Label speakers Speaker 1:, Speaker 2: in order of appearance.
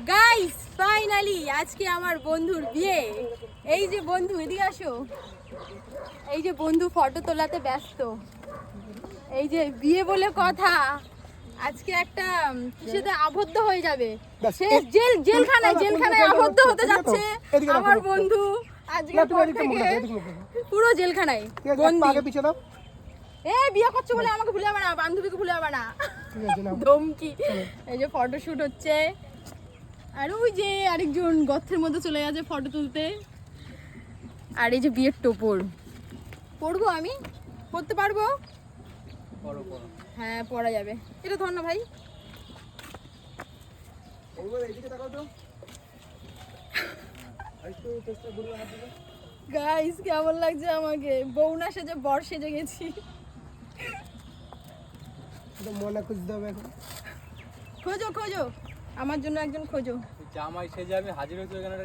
Speaker 1: Guys finally আজকে আমার বন্ধুর বিয়ে। এই যে বন্ধু এদিকে আসো। এই যে বন্ধু ফটো তোলাতে ব্যস্ত। এই যে বিয়ে বলে কথা আজকে একটা কিসেতে আবদ্ধ হয়ে যাবে? সে জেল জেলখানায় জেলখানায় আবদ্ধ হতে যাচ্ছে আমার বন্ধু আজকে পর জেলখানায়। বন্দি
Speaker 2: আগে পিছিয়ে দাও।
Speaker 1: এ বিয়ে করছ বলে আমাকে ভুলে যাবে না বান্ধবীকে ভুলে যাবে না। ধমকি। এই যে ফটো শুট হচ্ছে। আর ওই যে আরেকজন গর্তের মধ্যে চলে গেছে ফটো তুলতে। আর এই যে বিয়ের টোপর। পড়ব আমি? পড়তে পারব? হ্যাঁ পড়া যাবে। এটা ধর না ভাই। গাইস কেমন লাগছে আমাকে? বউনা সেজে বর সেজে গেছি।
Speaker 2: মনে খুঁজতে হবে এখন।
Speaker 1: খোঁজো খোঁজো। আমার জন্য একজন খোঁজো।
Speaker 3: জামাই সেজে আমি হাজির হয়েছি ওখানে